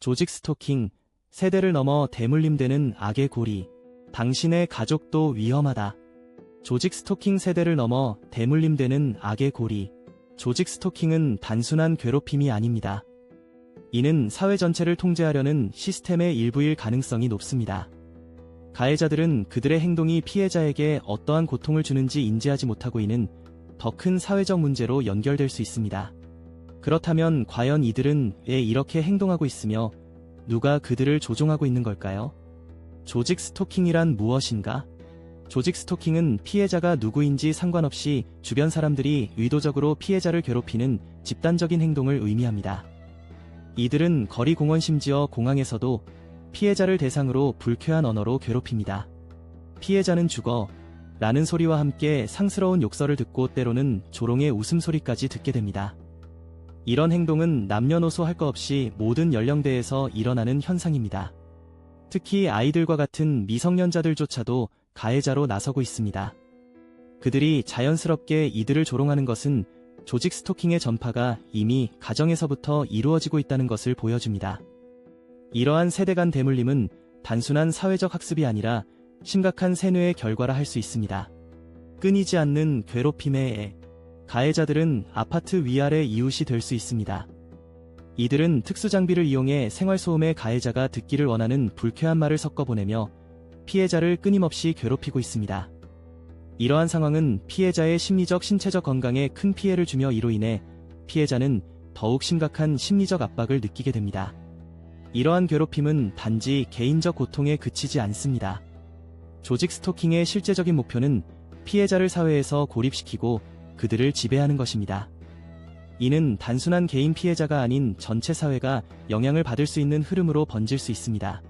조직 스토킹, 세대를 넘어 대물림되는 악의 고리. 당신의 가족도 위험하다. 조직 스토킹 세대를 넘어 대물림되는 악의 고리. 조직 스토킹은 단순한 괴롭힘이 아닙니다. 이는 사회 전체를 통제하려는 시스템의 일부일 가능성이 높습니다. 가해자들은 그들의 행동이 피해자에게 어떠한 고통을 주는지 인지하지 못하고 이는 더 큰 사회적 문제로 연결될 수 있습니다. 그렇다면 과연 이들은 왜 이렇게 행동하고 있으며 누가 그들을 조종하고 있는 걸까요? 조직 스토킹이란 무엇인가? 조직 스토킹은 피해자가 누구인지 상관없이 주변 사람들이 의도적으로 피해자를 괴롭히는 집단적인 행동을 의미합니다. 이들은 거리 공원 심지어 공항에서도 피해자를 대상으로 불쾌한 언어로 괴롭힙니다. 피해자는 죽어 라는 소리와 함께 상스러운 욕설을 듣고 때로는 조롱의 웃음소리까지 듣게 됩니다. 이런 행동은 남녀노소 할 것 없이 모든 연령대에서 일어나는 현상입니다. 특히 아이들과 같은 미성년자들조차도 가해자로 나서고 있습니다. 그들이 자연스럽게 이들을 조롱하는 것은 조직 스토킹의 전파가 이미 가정에서부터 이루어지고 있다는 것을 보여줍니다. 이러한 세대 간 대물림은 단순한 사회적 학습이 아니라 심각한 세뇌의 결과라 할 수 있습니다. 끊이지 않는 괴롭힘의 애. 가해자들은 아파트 위아래 이웃이 될 수 있습니다. 이들은 특수장비를 이용해 생활소음의 가해자가 듣기를 원하는 불쾌한 말을 섞어 보내며 피해자를 끊임없이 괴롭히고 있습니다. 이러한 상황은 피해자의 심리적 신체적 건강에 큰 피해를 주며 이로 인해 피해자는 더욱 심각한 심리적 압박을 느끼게 됩니다. 이러한 괴롭힘은 단지 개인적 고통에 그치지 않습니다. 조직 스토킹의 실제적인 목표는 피해자를 사회에서 고립시키고 그들을 지배하는 것입니다. 이는 단순한 개인 피해자가 아닌 전체 사회가 영향을 받을 수 있는 흐름으로 번질 수 있습니다.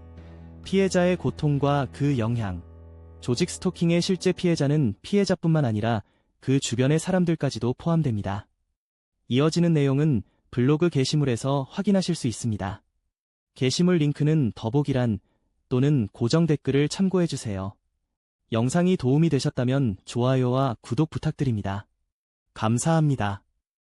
피해자의 고통과 그 영향. 조직 스토킹의 실제 피해자는 피해자뿐만 아니라 그 주변의 사람들까지도 포함됩니다. 이어지는 내용은 블로그 게시물에서 확인하실 수 있습니다. 게시물 링크는 더보기란 또는 고정 댓글을 참고해주세요. 영상이 도움이 되셨다면 좋아요와 구독 부탁드립니다. 감사합니다.